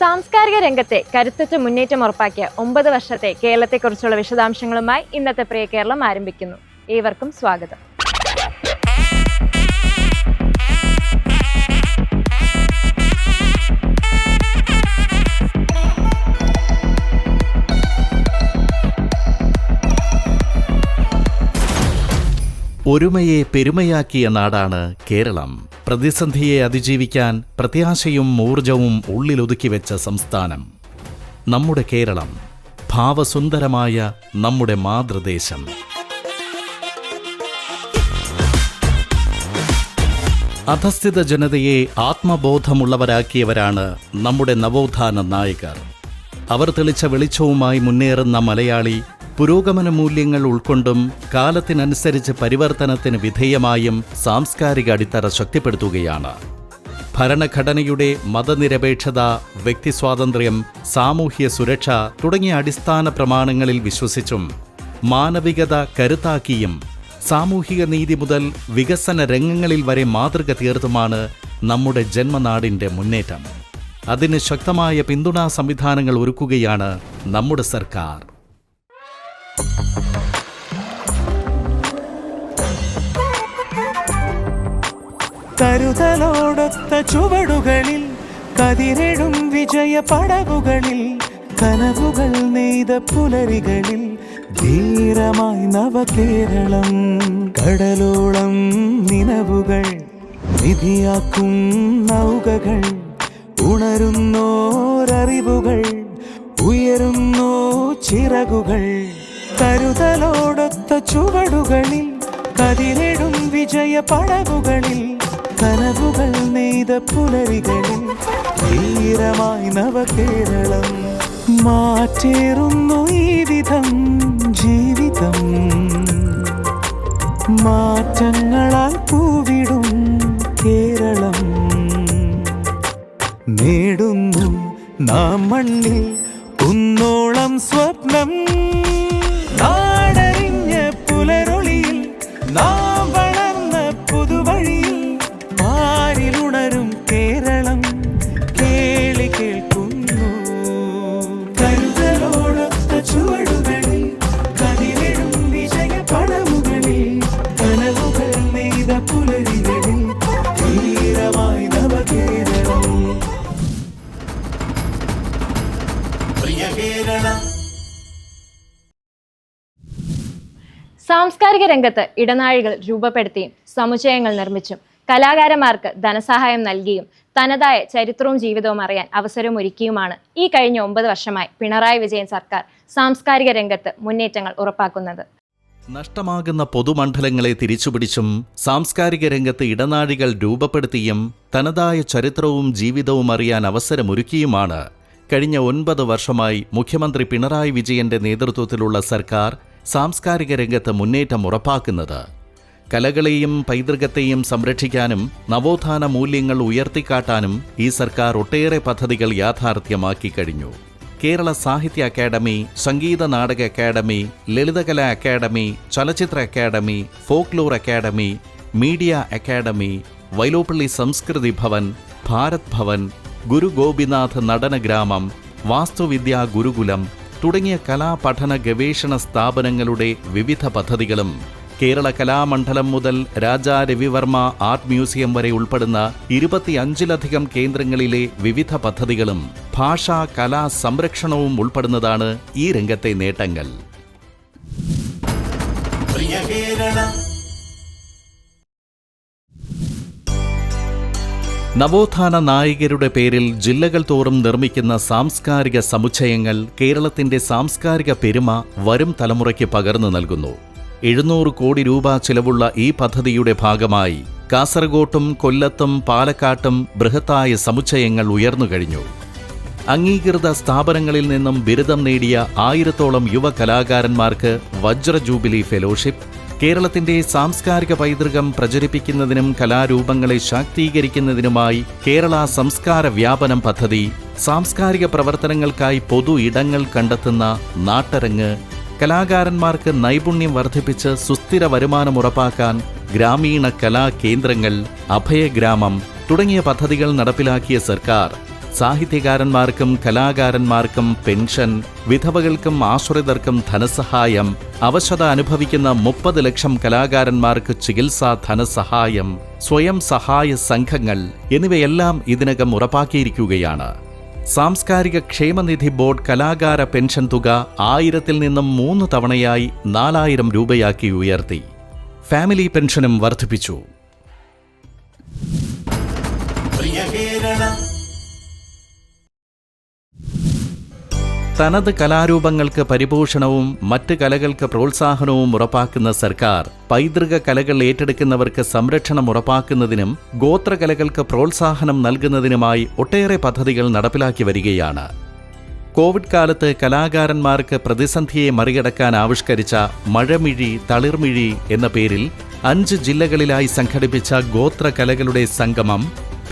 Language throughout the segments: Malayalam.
സാംസ്കാരിക രംഗത്തെ കരുത്തുറ്റ മുന്നേറ്റം ഉറപ്പാക്കിയ ഒമ്പത് വർഷത്തെ കേരളത്തെക്കുറിച്ചുള്ള വിശദാംശങ്ങളുമായി ഇന്നത്തെ പ്രിയ കേരളം ആരംഭിക്കുന്നു. ഏവർക്കും സ്വാഗതം. ഒരുമയെ പെരുമയാക്കിയ നാടാണ് കേരളം. പ്രതിസന്ധിയെ അതിജീവിക്കാൻ പ്രത്യാശയും ഊർജവും ഉള്ളിലൊതുക്കി വെച്ച സംസ്ഥാനം. നമ്മുടെ കേരളം ഭാവസുന്ദരമായ നമ്മുടെ മാതൃദേശം. അധസ്ഥിത ജനതയെ ആത്മബോധമുള്ളവരാക്കിയവരാണ് നമ്മുടെ നവോത്ഥാന നായകർ. അവർ തെളിച്ച വെളിച്ചവുമായി മുന്നേറുന്ന മലയാളി പുരോഗമന മൂല്യങ്ങൾ ഉൾക്കൊണ്ടും കാലത്തിനനുസരിച്ച് പരിവർത്തനത്തിന് വിധേയമായും സാംസ്കാരിക അടിത്തറ ശക്തിപ്പെടുത്തുകയാണ്. ഭരണഘടനയുടെ മതനിരപേക്ഷത വ്യക്തിസ്വാതന്ത്ര്യം സാമൂഹ്യ സുരക്ഷ തുടങ്ങിയ അടിസ്ഥാന പ്രമാണങ്ങളിൽ വിശ്വസിച്ചും മാനവികത കരുത്താക്കിയും സാമൂഹിക നീതി മുതൽ വികസന രംഗങ്ങളിൽ വരെ മാതൃക തീർത്തുമാണ് നമ്മുടെ ജന്മനാടിന്റെ മുന്നേറ്റം. അതിന് ശക്തമായ പിന്തുണാ സംവിധാനങ്ങൾ ഒരുക്കുകയാണ് നമ്മുടെ സർക്കാർ. കരുതലോടൊത്ത ചുവടുകളിൽ കതിരിടും വിജയ പടവുകളിൽ കനവുകൾ നെയ്ത പുലരികളിൽ ധീരമായി നവകേരളം. കടലോളം നിലവുകൾ നിധിയാക്കും നൗകകൾ. ഉണരുന്നോരറിവുകൾ ഉയരുന്നോ ചിറകുകൾ. കരുതലോടൊത്ത ചുവടുകളിൽ കതിരിടും വിജയ പടവുകളിൽ കനവുകൾ നെയ്ത പുലരികളിൽ ധീരമായി നവകേരളം മാറ്റേറുന്നു ഈ വിധം ജീവിതം. മാറ്റങ്ങളാൽ പൂവിടും സാംസ്കാരിക രംഗത്ത് ഇടനാഴികൾ രൂപപ്പെടുത്തിയും സമുച്ചയങ്ങൾ നിർമ്മിച്ചും കലാകാരന്മാർക്ക് ധനസഹായം നൽകിയും തനതായ ചരിത്രവും ജീവിതവും അറിയാൻ അവസരമൊരുക്കിയുമാണ് ഈ കഴിഞ്ഞ ഒമ്പത് വർഷമായി പിണറായി വിജയൻ സർക്കാർ സാംസ്കാരിക രംഗത്ത് മുന്നേറ്റങ്ങൾ ഉറപ്പാക്കുന്നത്. നഷ്ടമാകുന്ന പൊതുമണ്ഡലങ്ങളെ തിരിച്ചുപിടിച്ചും സാംസ്കാരിക രംഗത്ത് ഇടനാഴികൾ രൂപപ്പെടുത്തിയും തനതായ ചരിത്രവും ജീവിതവും അറിയാൻ അവസരമൊരുക്കിയുമാണ്. കഴിഞ്ഞ ഒൻപത് വർഷമായി മുഖ്യമന്ത്രി പിണറായി വിജയന്റെ നേതൃത്വത്തിലുള്ള സർക്കാർ സാംസ്കാരിക രംഗത്ത് മുന്നേറ്റം ഉറപ്പാക്കുന്നത്. കലകളെയും പൈതൃകത്തെയും സംരക്ഷിക്കാനും നവോത്ഥാന മൂല്യങ്ങൾ ഉയർത്തിക്കാട്ടാനും ഈ സർക്കാർ ഒട്ടേറെ പദ്ധതികൾ യാഥാർത്ഥ്യമാക്കി കഴിഞ്ഞു. Kerala Sahitya academy Sangeetha Nataka academy Lalithakala academy Chalachitra academy folklore academy media academy Vyloppilly Samskriti Bhavan Bharat Bhavan Guru Gopinath Natanagramam Vasthuvidya Gurukulam തുടങ്ങിയ കലാപഠന ഗവേഷണ സ്ഥാപനങ്ങളുടെ വിവിധ പദ്ധതികളും കേരള കലാമണ്ഡലം മുതൽ രാജാ രവിവർമ്മ ആർട്ട് മ്യൂസിയം വരെ ഉൾപ്പെടുന്ന ഇരുപത്തിയഞ്ചിലധികം കേന്ദ്രങ്ങളിലെ വിവിധ പദ്ധതികളും ഭാഷാ കലാ സംരക്ഷണവും ഉൾപ്പെടുന്നതാണ് ഈ രംഗത്തെ നേട്ടങ്ങൾ. നവോത്ഥാന നായികരുടെ പേരിൽ ജില്ലകൾ തോറും നിർമ്മിക്കുന്ന സാംസ്കാരിക സമുച്ചയങ്ങൾ കേരളത്തിന്റെ സാംസ്കാരിക പെരുമ വരും തലമുറയ്ക്ക് പകർന്നു നൽകുന്നു. എഴുന്നൂറ് കോടി രൂപ ചിലവുള്ള ഈ പദ്ധതിയുടെ ഭാഗമായി കാസർഗോട്ടും കൊല്ലത്തും പാലക്കാട്ടും ബൃഹത്തായ സമുച്ചയങ്ങൾ ഉയർന്നുകഴിഞ്ഞു അംഗീകൃത സ്ഥാപനങ്ങളിൽ നിന്നും ബിരുദം നേടിയ ആയിരത്തോളം യുവ കലാകാരന്മാർക്ക് വജ്ര ജൂബിലി ഫെലോഷിപ്പ് കേരളത്തിന്റെ സാംസ്കാരിക പൈതൃകം പ്രചരിപ്പിക്കുന്നതിനും കലാരൂപങ്ങളെ ശാക്തീകരിക്കുന്നതിനുമായി കേരള സംസ്കാര വ്യാപനം പദ്ധതി സാംസ്കാരിക പ്രവർത്തനങ്ങൾക്കായി പൊതു ഇടങ്ങൾ കണ്ടെത്തുന്ന നാട്ടരങ്ങ് കലാകാരന്മാർക്ക് നൈപുണ്യം വർദ്ധിപ്പിച്ച് സുസ്ഥിര വരുമാനം ഉറപ്പാക്കാൻ ഗ്രാമീണ കലാ കേന്ദ്രങ്ങൾ അഭയഗ്രാമം തുടങ്ങിയ പദ്ധതികൾ നടപ്പിലാക്കിയ സർക്കാർ. സാഹിത്യകാരന്മാർക്കും കലാകാരന്മാർക്കും പെൻഷൻ വിധവകൾക്കും ആശ്രിതർക്കും ധനസഹായം അവശത അനുഭവിക്കുന്ന മുപ്പത് ലക്ഷം കലാകാരന്മാർക്ക് ചികിത്സാ ധനസഹായം സ്വയം സഹായ സംഘങ്ങൾ എന്നിവയെല്ലാം ഇതിനകം ഉറപ്പാക്കിയിരിക്കുകയാണ്. സാംസ്കാരിക ക്ഷേമനിധി ബോർഡ് കലാകാര പെൻഷൻ തുക ആയിരത്തിൽ നിന്നും മൂന്ന് തവണയായി നാലായിരം രൂപയാക്കി ഉയർത്തി. ഫാമിലി പെൻഷനും വർദ്ധിപ്പിച്ചു. തനത് കലാരൂപങ്ങൾക്ക് പരിപോഷണവും മറ്റ് കലകൾക്ക് പ്രോത്സാഹനവും ഉറപ്പാക്കുന്ന സർക്കാർ പൈതൃക കലകൾ ഏറ്റെടുക്കുന്നവർക്ക് സംരക്ഷണം ഉറപ്പാക്കുന്നതിനും ഗോത്രകലകൾക്ക് പ്രോത്സാഹനം നൽകുന്നതിനുമായി ഒട്ടേറെ പദ്ധതികൾ നടപ്പിലാക്കി വരികയാണ്. കോവിഡ് കാലത്ത് കലാകാരന്മാർക്ക് പ്രതിസന്ധിയെ മറികടക്കാൻ ആവിഷ്കരിച്ച മഴമിഴി തളിർമിഴി എന്ന പേരിൽ അഞ്ച് ജില്ലകളിലായി സംഘടിപ്പിച്ച ഗോത്രകലകളുടെ സംഗമം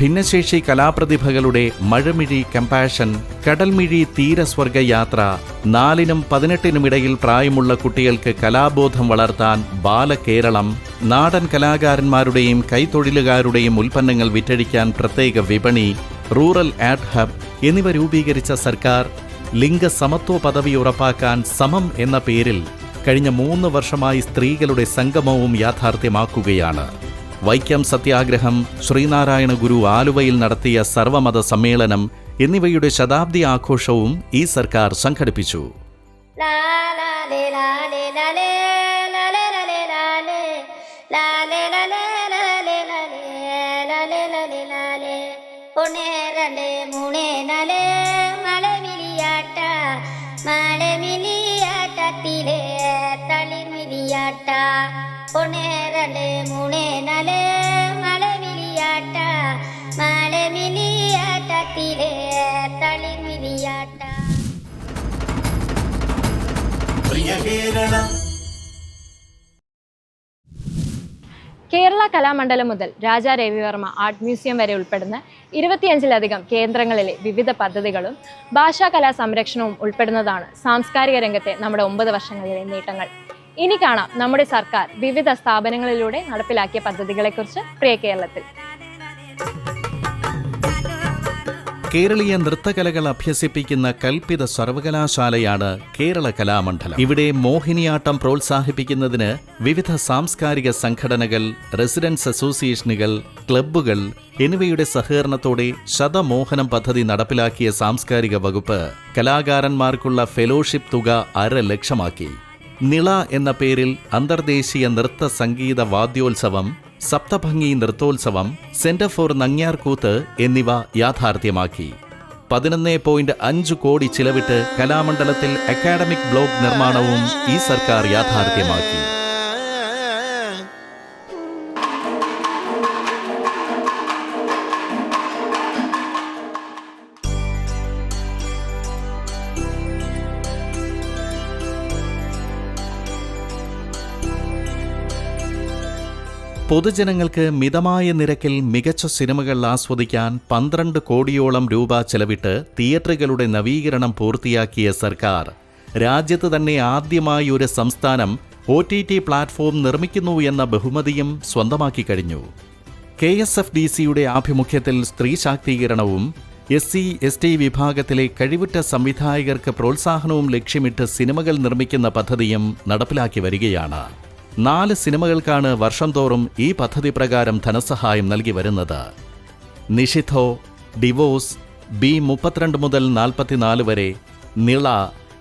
ഭിന്നശേഷി കലാപ്രതിഭകളുടെ മഴമിഴി കമ്പാഷൻ കടൽമിഴി തീരസ്വർഗ യാത്ര നാലിനും പതിനെട്ടിനും ഇടയിൽ പ്രായമുള്ള കുട്ടികൾക്ക് കലാബോധം വളർത്താൻ ബാലകേരളം നാടൻ കലാകാരന്മാരുടെയും കൈത്തൊഴിലുകാരുടെയും ഉൽപ്പന്നങ്ങൾ വിറ്റഴിക്കാൻ പ്രത്യേക വിപണി റൂറൽ ആഡ് ഹബ് എന്നിവ രൂപീകരിച്ച സർക്കാർ ലിംഗസമത്വ പദവി ഉറപ്പാക്കാൻ സമം എന്ന പേരിൽ കഴിഞ്ഞ മൂന്ന് വർഷമായി സ്ത്രീകളുടെ സംഗമവും യാഥാർത്ഥ്യമാക്കുകയാണ്. വൈക്കം സത്യാഗ്രഹം ശ്രീനാരായണ ഗുരു ആലുവയിൽ നടത്തിയ സർവമത സമ്മേളനം എന്നിവയുടെ ശതാബ്ദി ആഘോഷവും ഈ സർക്കാർ സംഘടിപ്പിച്ചു La കേരള. കലാമണ്ഡലം മുതൽ രാജാ രവിവർമ്മ ആർട്ട് മ്യൂസിയം വരെ ഉൾപ്പെടുന്ന ഇരുപത്തിയഞ്ചിലധികം കേന്ദ്രങ്ങളിലെ വിവിധ പദ്ധതികളും ഭാഷാ കലാ സംരക്ഷണവും ഉൾപ്പെടുന്നതാണ് സാംസ്കാരിക രംഗത്തെ നമ്മുടെ ഒമ്പത് വർഷങ്ങളിലെ നേട്ടങ്ങൾ. ഇനി കാണാം നമ്മുടെ സർക്കാർ വിവിധ സ്ഥാപനങ്ങളിലൂടെ നടപ്പിലാക്കിയ പദ്ധതികളെക്കുറിച്ച് പ്രിയ കേരളത്തിൽ. കേരളീയ നൃത്തകലകൾ അഭ്യസിപ്പിക്കുന്ന കൽപ്പിത സർവകലാശാലയാണ് കേരള കലാമണ്ഡലം. ഇവിടെ മോഹിനിയാട്ടം പ്രോത്സാഹിപ്പിക്കുന്നതിന് വിവിധ സാംസ്കാരിക സംഘടനകൾ റെസിഡൻസ് അസോസിയേഷനുകൾ ക്ലബ്ബുകൾ എന്നിവയുടെ സഹകരണത്തോടെ ശതമോഹനം പദ്ധതി നടപ്പിലാക്കിയ സാംസ്കാരിക വകുപ്പ് കലാകാരന്മാർക്കുള്ള ഫെലോഷിപ്പ് തുക അര ലക്ഷമാക്കി. നിള എന്ന പേരിൽ അന്തർദേശീയ നൃത്ത സംഗീത വാദ്യോത്സവം സപ്തഭംഗി നൃത്തോത്സവം സെന്റർ ഫോർ നങ്ങ്യാർകൂത്ത് എന്നിവ യാഥാർത്ഥ്യമാക്കി. പതിനൊന്ന് പോയിന്റ് അഞ്ച് കോടി ചിലവിട്ട് കലാമണ്ഡലത്തിൽ അക്കാഡമിക് ബ്ലോക്ക് നിർമ്മാണവും ഈ സർക്കാർ യാഥാർത്ഥ്യമാക്കി. പൊതുജനങ്ങൾക്ക് മിതമായ നിരക്കിൽ മികച്ച സിനിമകൾ ആസ്വദിക്കാൻ പന്ത്രണ്ട് കോടിയോളം രൂപ ചെലവിട്ട് തിയേറ്ററുകളുടെ നവീകരണം പൂർത്തിയാക്കിയ സർക്കാർ. രാജ്യത്ത് തന്നെ ആദ്യമായി ഒരു സംസ്ഥാനം ഒ ടി ടി പ്ലാറ്റ്ഫോം നിർമ്മിക്കുന്നു എന്ന ബഹുമതിയും സ്വന്തമാക്കി കഴിഞ്ഞു. കെ എസ് എഫ് ഡി സിയുടെ ആഭിമുഖ്യത്തിൽ സ്ത്രീ ശാക്തീകരണവും എസ് സി എസ് ടി വിഭാഗത്തിലെ കഴിവുറ്റ സംവിധായകർക്ക് പ്രോത്സാഹനവും ലക്ഷ്യമിട്ട് സിനിമകൾ നിർമ്മിക്കുന്ന പദ്ധതിയും നടപ്പിലാക്കി വരികയാണ്. നാല് സിനിമകൾക്കാണ് വർഷം തോറും ഈ പദ്ധതി പ്രകാരം ധനസഹായം നൽകി വരുന്നത്. നിഷിഥോ ഡിവോഴ്സ് ബി മുപ്പത്തിരണ്ട് മുതൽ നാൽപ്പത്തിനാല് വരെ നിള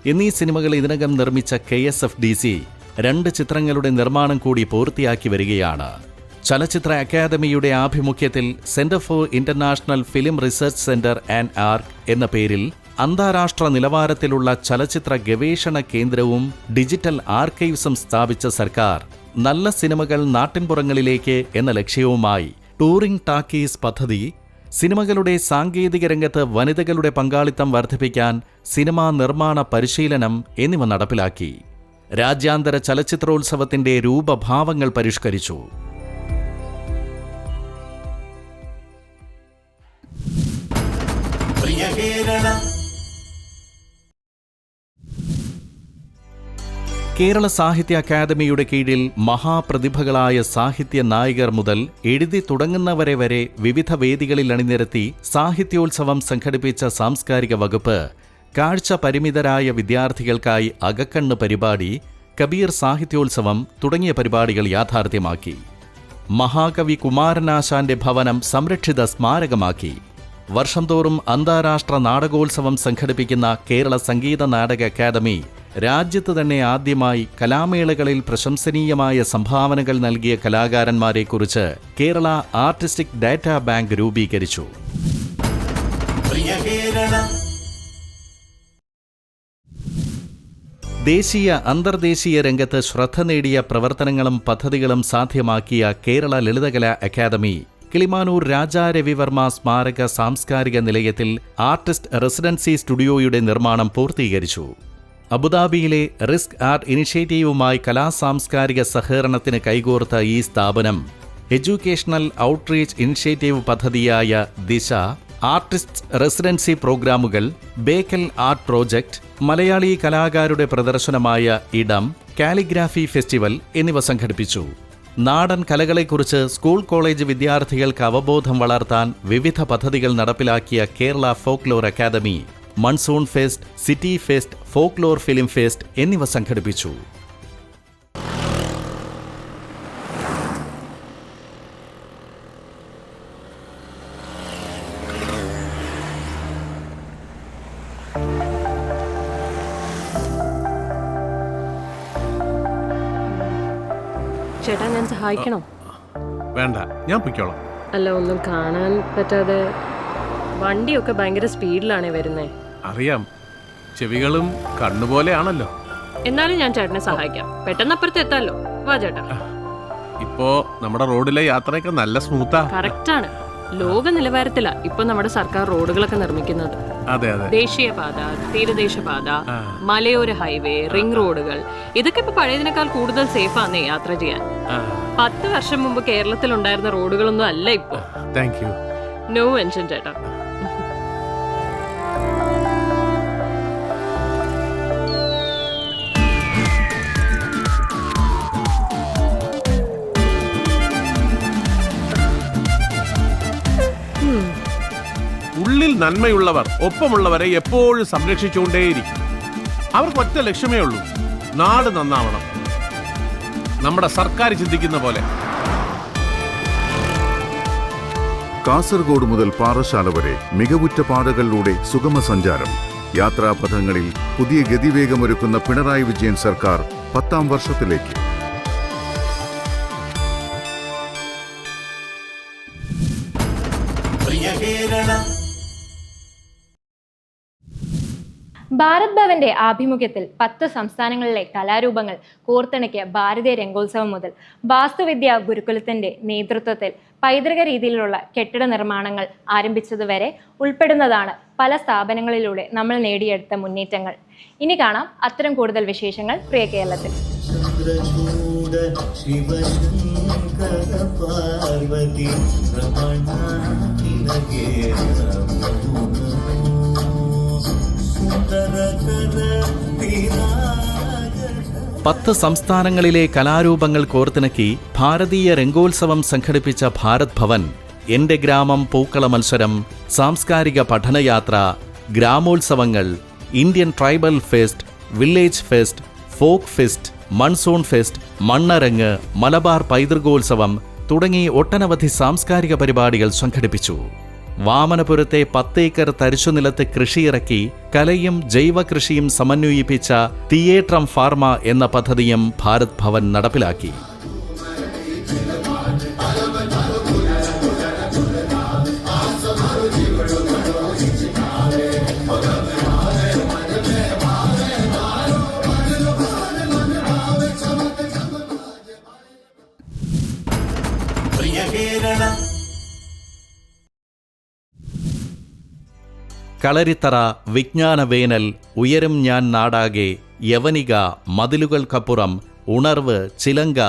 എന്നീ സിനിമകൾ ഇതിനകം നിർമ്മിച്ച K S F D C രണ്ട് ചിത്രങ്ങളുടെ നിർമ്മാണം കൂടി പൂർത്തിയാക്കി വരികയാണ്. ചലച്ചിത്ര അക്കാദമിയുടെ ആഭിമുഖ്യത്തിൽ centre for international film research centre and arc എന്ന പേരിൽ അന്താരാഷ്ട്ര നിലവാരത്തിലുള്ള ചലച്ചിത്ര ഗവേഷണ കേന്ദ്രവും ഡിജിറ്റൽ ആർക്കൈവ്സും സ്ഥാപിച്ച സർക്കാർ നല്ല സിനിമകൾ നാട്ടിൻപുറങ്ങളിലേക്ക് എന്ന ലക്ഷ്യവുമായി ടൂറിംഗ് ടാക്കീസ് പദ്ധതി സിനിമകളുടെ സാങ്കേതിക രംഗത്ത് വനിതകളുടെ പങ്കാളിത്തം വർദ്ധിപ്പിക്കാൻ സിനിമാ നിർമ്മാണ പരിശീലനം എന്നിവ നടപ്പിലാക്കി. രാജ്യാന്തര ചലച്ചിത്രോത്സവത്തിന്റെ രൂപഭാവങ്ങൾ പരിഷ്കരിച്ചു. കേരള സാഹിത്യ അക്കാദമിയുടെ കീഴിൽ മഹാപ്രതിഭകളായ സാഹിത്യ നായകർ മുതൽ എഴുതി തുടങ്ങുന്നവരെ വരെ വിവിധ വേദികളിൽ അണിനിരത്തി സാഹിത്യോത്സവം സംഘടിപ്പിച്ച സാംസ്കാരിക വകുപ്പ് കാഴ്ച പരിമിതരായ വിദ്യാർത്ഥികൾക്കായി അകക്കണ്ണ് പരിപാടി കബീർ സാഹിത്യോത്സവം തുടങ്ങിയ പരിപാടികൾ യാഥാർത്ഥ്യമാക്കി. മഹാകവി കുമാരനാശാന്റെ ഭവനം സംരക്ഷിത സ്മാരകമാക്കി. വർഷം തോറും അന്താരാഷ്ട്ര നാടകോത്സവം സംഘടിപ്പിക്കുന്ന കേരള സംഗീത നാടക അക്കാദമി രാജ്യത്ത് തന്നെ ആദ്യമായി കലാമേളകളിൽ പ്രശംസനീയമായ സംഭാവനകൾ നൽകിയ കലാകാരന്മാരെക്കുറിച്ച് കേരള ആർട്ടിസ്റ്റിക് ഡാറ്റാ ബാങ്ക് രൂപീകരിച്ചു. ദേശീയ അന്തർദേശീയ രംഗത്ത് ശ്രദ്ധ നേടിയ പ്രവർത്തനങ്ങളും പദ്ധതികളും സാധ്യമാക്കിയ കേരള ലളിതകലാ അക്കാദമി കിളിമാനൂർ രാജാ രവിവർമ്മ സ്മാരക സാംസ്കാരിക നിലയത്തിൽ ആർട്ടിസ്റ്റ് റെസിഡൻസി സ്റ്റുഡിയോയുടെ നിർമ്മാണം പൂർത്തീകരിച്ചു. അബുദാബിയിലെ റിസ്ക് ആർട്ട് ഇനിഷ്യേറ്റീവുമായി കലാസാംസ്കാരിക സഹകരണത്തിന് കൈകോർത്ത ഈ സ്ഥാപനം എഡ്യൂക്കേഷണൽ ഔട്ട്റീച്ച് ഇനിഷ്യേറ്റീവ് പദ്ധതിയായ ദിശ ആർട്ടിസ്റ്റ് റെസിഡൻസി പ്രോഗ്രാമുകൾ ബേക്കൽ ആർട്ട് പ്രോജക്ട് മലയാളി കലാകാരുടെ പ്രദർശനമായ ഇടം കാലിഗ്രാഫി ഫെസ്റ്റിവൽ എന്നിവ സംഘടിപ്പിച്ചു. നാടൻ കലകളെക്കുറിച്ച് സ്കൂൾ കോളേജ് വിദ്യാർത്ഥികൾക്ക് അവബോധം വളർത്താൻ വിവിധ പദ്ധതികൾ നടപ്പിലാക്കിയ Kerala folklore academy monsoon fest city fest folklore film fest എന്നിവ സംഘടിപ്പിച്ചു. ചേട്ടാ ഞാൻ സഹായിക്കണോ? വേണ്ട. ഞാൻ പൊയ്ക്കോളാം. അല്ല ഒന്നും കാണാൻ പറ്റാതെ വണ്ടിയൊക്കെ ഭയങ്കര സ്പീഡിലാണേ വരുന്നേ. അറിയാം. ചെവികളും കണ്ണുപോലെയാണല്ലോ. എന്നാലും ഞാൻ ചേട്ടനെ സഹായിക്കാം. പെട്ടെന്ന് അപ്പുറത്ത് എത്താലോ? വാ ചേട്ടാ. ഇപ്പോ നമ്മുടെ റോഡിലെ യാത്രയൊക്കെ നല്ല സ്മൂത്താ. ആണ് ലോക നിലവാരത്തിലാ ഇപ്പൊ നമ്മുടെ സർക്കാർ റോഡുകളൊക്കെ നിർമ്മിക്കുന്നത്. അതെ അതെ. ദേശീയപാത തീരദേശപാത മലയോര ഹൈവേ റിംഗ് റോഡുകൾ. ഇതൊക്കെ ഇപ്പൊ പഴയതിനേക്കാൾ കൂടുതൽ സേഫ് ആണ് യാത്ര ചെയ്യാൻ. പത്ത് വർഷം മുമ്പ് കേരളത്തിൽ ഉണ്ടായിരുന്ന റോഡുകളൊന്നും അല്ല ഇപ്പൊ. താങ്ക് യു നോ മെൻഷൻ ചേട്ടാ. നന്മയുള്ളവർ ഒപ്പമുള്ളവരെ എപ്പോഴും സംരക്ഷിച്ചുകൊണ്ടേയിരിക്കും. അവർക്ക് ഒറ്റ ലക്ഷ്യമേ ഉള്ളൂ നാട് നന്നാവണം. നമ്മുടെ സർക്കാർ ചിന്തിക്കുന്ന പോലെ. കാസർഗോഡ് മുതൽ പാറശാല വരെ മികവുറ്റ പാതകളിലൂടെ സുഗമ സഞ്ചാരം യാത്രാപഥങ്ങളിൽ പുതിയ ഗതിവേഗമൊരുക്കുന്ന പിണറായി വിജയൻ സർക്കാർ പത്താം വർഷത്തിലേക്ക്. ഭാരത് ഭവന്റെ ആഭിമുഖ്യത്തിൽ പത്ത് സംസ്ഥാനങ്ങളിലെ കലാരൂപങ്ങൾ കോർത്തിണക്കിയ ഭാരതീയ രംഗോത്സവം മുതൽ വാസ്തുവിദ്യ ഗുരുകുലത്തിന്റെ നേതൃത്വത്തിൽ പൈതൃക രീതിയിലുള്ള കെട്ടിട നിർമ്മാണങ്ങൾ ആരംഭിച്ചതുവരെ ഉൾപ്പെടുന്നതാണ് പല സ്ഥാപനങ്ങളിലൂടെ നമ്മൾ നേടിയെടുത്ത മുന്നേറ്റങ്ങൾ. ഇനി കാണാം അത്തരം കൂടുതൽ വിശേഷങ്ങൾ പ്രിയ കേരളത്തിൽ. പാർവതി പത്ത് സംസ്ഥാനങ്ങളിലെ കലാരൂപങ്ങൾ കോർത്തിണക്കി ഭാരതീയ രംഗോത്സവം സംഘടിപ്പിച്ച ഭാരത് ഭവൻ എന്റെ ഗ്രാമം പൂക്കള മത്സരം സാംസ്കാരിക പഠനയാത്ര ഗ്രാമോത്സവങ്ങൾ Indian tribal fest village fest folk fest monsoon fest Mannarangu Malabar പൈതൃകോത്സവം തുടങ്ങി ഒട്ടനവധി സാംസ്കാരിക പരിപാടികൾ സംഘടിപ്പിച്ചു. വാമനപുരത്തെ പത്തേക്കർ തരിശുനിലത്ത് കൃഷിയിറക്കി കലയും ജൈവകൃഷിയും സമന്വയിപ്പിച്ച തിയേട്രം ഫാർമ എന്ന പദ്ധതിയും ഭാരത് ഭവൻ നടപ്പിലാക്കി. കളരിത്തറ വിജ്ഞാനവേനൽ ഉയരും ഞാൻ നാടാകെ യവനിക മതിലുകൾക്കപ്പുറം ഉണർവ് ചിലങ്ക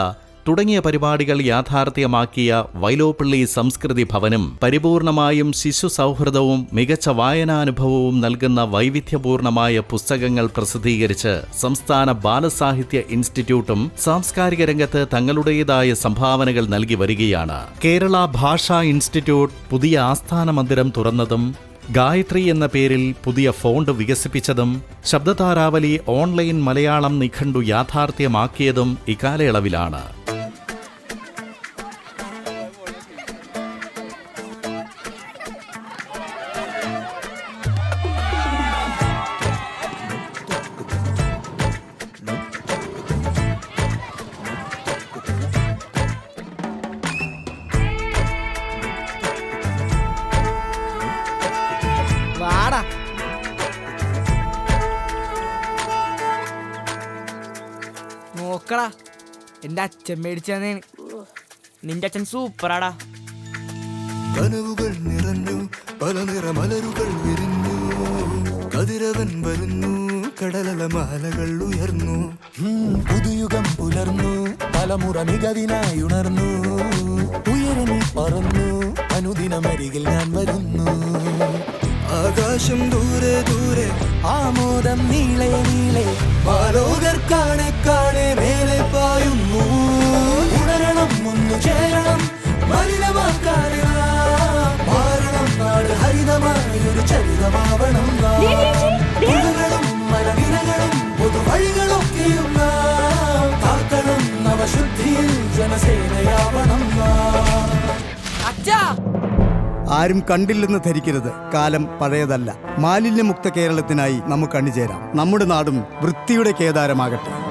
തുടങ്ങിയ പരിപാടികൾ യാഥാർത്ഥ്യമാക്കിയ വൈലോപ്പിള്ളി സംസ്കൃതി ഭവനും പരിപൂർണമായും ശിശു സൗഹൃദവും മികച്ച വായനാനുഭവവും നൽകുന്ന വൈവിധ്യപൂർണമായ പുസ്തകങ്ങൾ പ്രസിദ്ധീകരിച്ച് സംസ്ഥാന ബാലസാഹിത്യ ഇൻസ്റ്റിറ്റ്യൂട്ടും സാംസ്കാരിക രംഗത്ത് തങ്ങളുടേതായ സംഭാവനകൾ നൽകി വരികയാണ്. കേരള ഭാഷാ ഇൻസ്റ്റിറ്റ്യൂട്ട് പുതിയ ആസ്ഥാന മന്ദിരം തുറന്നതും ഗായത്രി എന്ന പേരിൽ പുതിയ ഫോണ്ട് വികസിപ്പിച്ചതും ശബ്ദതാരാവലി ഓൺലൈൻ മലയാളം നിഘണ്ടു യാഥാർത്ഥ്യമാക്കിയതും ഇക്കാലയളവിലാണ്. എന്റെ അച്ഛൻ മേടിച്ചതേന് നിന്റെ അച്ഛൻ സൂപ്പറാടാ. കനവുകൾ നിറഞ്ഞു പല നിറമലരുകൾ വിരിഞ്ഞു. കതിരവൻ വരുന്നു കടലമാലകൾ ഉയർന്നു. പുതുയുഗം പുലർന്നു തലമുറ മികവിനായി ഉണർന്നു. ഉയരണി പറന്നു അനുദിനമരികിൽ ഞാൻ വരുന്നു. ആകാശം ദൂരെ ദൂരെ ആമോദം നീളെ നീളെ ബാലോകർ കാണെ കാണെ മേലെ പായുന്നു ഉണരണം ഒന്നു ചേരണം. മലിനമാക്കാതെ മാറണം നാട് ഹരിതമായൊരു ചരിതമാവണം പുഴകളും മലനിരകളും പൊതുവഴികളൊക്കെയും നാം. കാക്കണം നവശുദ്ധിയിൽ ജനസേനയാവണം നാം. അച്ഛാ. ആരും കണ്ടില്ലെന്ന് ധരിക്കരുത്. കാലം പഴയതല്ല. മാലിന്യമുക്ത കേരളത്തിനായി നമുക്ക് അണിചേരാം. നമ്മുടെ നാടും വൃത്തിയുടെ കേദാരമാകട്ടെ.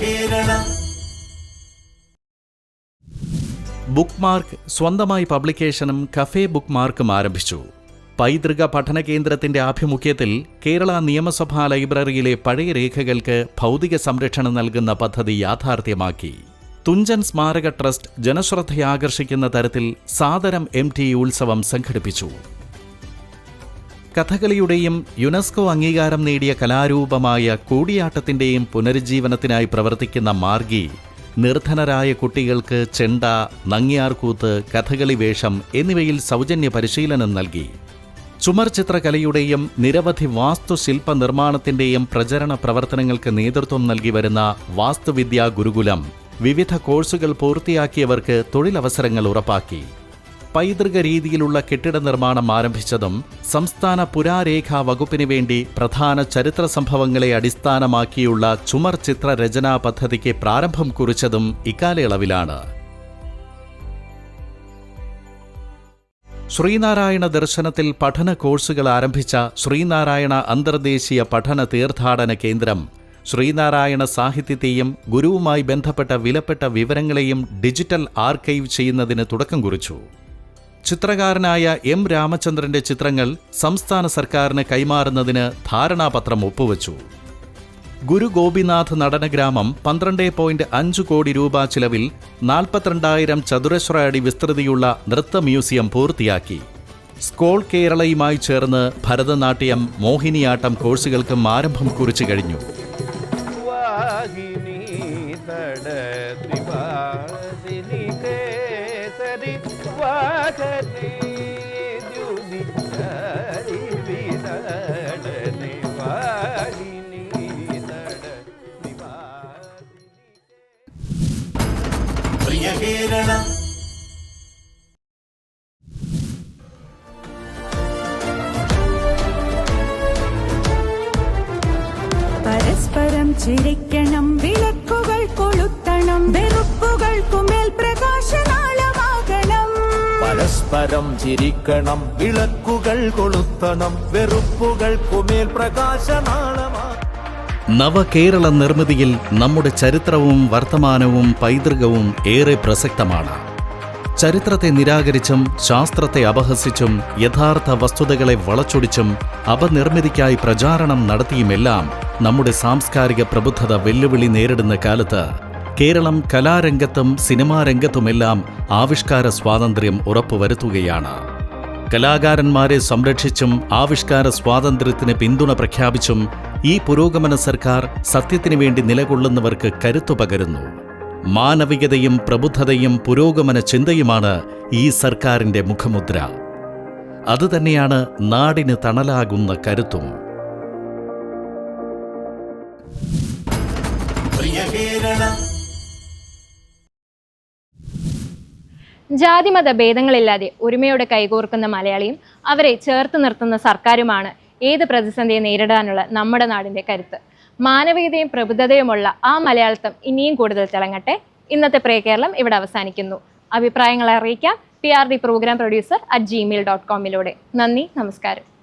കേരള. ബുക്ക് മാർക്ക് സ്വന്തമായി പബ്ലിക്കേഷനും കഫേ ബുക്ക് മാർക്കും ആരംഭിച്ചു. പൈതൃക പഠന കേന്ദ്രത്തിന്റെ ആഭിമുഖ്യത്തിൽ കേരള നിയമസഭാ ലൈബ്രറിയിലെ പഴയ രേഖകൾക്ക് ഭൗതിക സംരക്ഷണം നൽകുന്ന പദ്ധതി യാഥാർത്ഥ്യമാക്കി. തുഞ്ചൻ സ്മാരക ട്രസ്റ്റ് ജനശ്രദ്ധയാകർഷിക്കുന്ന തരത്തിൽ സാദരം എം ടി ഉത്സവം സംഘടിപ്പിച്ചു. കഥകളിയുടെയും യുനെസ്കോ അംഗീകാരം നേടിയ കലാരൂപമായ കൂടിയാട്ടത്തിന്റെയും പുനരുജ്ജീവനത്തിനായി പ്രവർത്തിക്കുന്ന മാർഗി നിർധനരായ കുട്ടികൾക്ക് ചെണ്ട നങ്ങിയാർകൂത്ത് കഥകളി വേഷം എന്നിവയിൽ സൗജന്യ പരിശീലനം നൽകി. ചുമർ ചിത്രകലയുടെയും നിരവധി വാസ്തുശില്പ നിർമ്മാണത്തിന്റെയും പ്രചരണ പ്രവർത്തനങ്ങൾക്ക് നേതൃത്വം നൽകി വരുന്ന വാസ്തുവിദ്യാ ഗുരുകുലം വിവിധ കോഴ്സുകൾ പൂർത്തിയാക്കിയവർക്ക് തൊഴിലവസരങ്ങൾ ഉറപ്പാക്കി. പൈതൃക രീതിയിലുള്ള കെട്ടിട നിർമ്മാണം ആരംഭിച്ചതും സംസ്ഥാന പുരാരേഖാ വകുപ്പിന് വേണ്ടി പ്രധാന ചരിത്ര സംഭവങ്ങളെ അടിസ്ഥാനമാക്കിയുള്ള ചുമർ ചിത്ര രചനാ പദ്ധതിക്ക് പ്രാരംഭം കുറിച്ചതും ഇക്കാലയളവിലാണ്. ശ്രീനാരായണ ദർശനത്തിൽ പഠന കോഴ്സുകൾ ആരംഭിച്ച ശ്രീനാരായണ അന്തർദേശീയ പഠന തീർത്ഥാടന കേന്ദ്രം ശ്രീനാരായണ സാഹിത്യത്തെയും ഗുരുവുമായി ബന്ധപ്പെട്ട വിലപ്പെട്ട വിവരങ്ങളെയും ഡിജിറ്റൽ ആർക്കൈവ് ചെയ്യുന്നതിന് തുടക്കം കുറിച്ചു. ചിത്രകാരനായ എം രാമചന്ദ്രന്റെ ചിത്രങ്ങൾ സംസ്ഥാന സർക്കാരിന് കൈമാറുന്നതിന് ധാരണാപത്രം ഒപ്പുവച്ചു. ഗുരു ഗോപിനാഥ് നടനഗ്രാമം പന്ത്രണ്ട് പോയിന്റ് അഞ്ച് കോടി രൂപ ചിലവിൽ നാൽപ്പത്തിരണ്ടായിരം ചതുരശ്ര അടി വിസ്തൃതിയുള്ള നൃത്ത മ്യൂസിയം പൂർത്തിയാക്കി. സ്കോൾ കേരളയുമായി ചേർന്ന് ഭരതനാട്യം മോഹിനിയാട്ടം കോഴ്സുകൾക്കും ആരംഭം കുറിച്ചു കഴിഞ്ഞു. ചിരിക്കണം വിളക്കുകൾ കൊളുത്തണം വെറുപ്പുകൾക്കുമേൽ പ്രകാശനാളമാ. നവകേരള നിർമ്മിതിയിൽ നമ്മുടെ ചരിത്രവും വർത്തമാനവും പൈതൃകവും ഏറെ പ്രസക്തമാണ്. ചരിത്രത്തെ നിരാകരിച്ചും ശാസ്ത്രത്തെ അപഹസിച്ചും യഥാർത്ഥ വസ്തുതകളെ വളച്ചൊടിച്ചും അപനിർമ്മിതിക്കായി പ്രചാരണം നടത്തിയുമെല്ലാം നമ്മുടെ സാംസ്കാരിക പ്രബുദ്ധത വെല്ലുവിളി നേരിടുന്ന കാലത്ത് കേരളം കലാരംഗത്തും സിനിമാ രംഗത്തുമെല്ലാം ആവിഷ്കാര സ്വാതന്ത്ര്യം ഉറപ്പുവരുത്തുകയാണ്. കലാകാരന്മാരെ സംരക്ഷിച്ചും ആവിഷ്കാര സ്വാതന്ത്ര്യത്തിന് പിന്തുണ പ്രഖ്യാപിച്ചും ഈ പുരോഗമന സർക്കാർ സത്യത്തിനു വേണ്ടി നിലകൊള്ളുന്നവർക്ക് കരുത്തു പകരുന്നു. മാനവികതയും പ്രബുദ്ധതയും പുരോഗമന ചിന്തയുമാണ് ഈ സർക്കാരിന്റെ മുഖമുദ്ര. അതുതന്നെയാണ് നാടിന് തണലാകുന്ന കരുത്തും. കേരള ജാതിമത ഭേദങ്ങളില്ലാതെ ഒരുമയോടെ കൈകോർക്കുന്ന മലയാളിയും അവരെ ചേർത്ത് നിർത്തുന്ന സർക്കാരുമാണ് ഏത് പ്രതിസന്ധിയെ നേരിടാനുള്ള നമ്മുടെ നാടിന്റെ കരുത്ത്. മാനവികതയും പ്രബുദ്ധതയുമുള്ള ആ മലയാളത്വം ഇനിയും കൂടുതൽ തിളങ്ങട്ടെ. ഇന്നത്തെ പ്രേ കേരളം ഇവിടെ അവസാനിക്കുന്നു. അഭിപ്രായങ്ങൾ അറിയിക്കാം P R D program producer at Gmail dot കോമിലൂടെ നന്ദി നമസ്കാരം.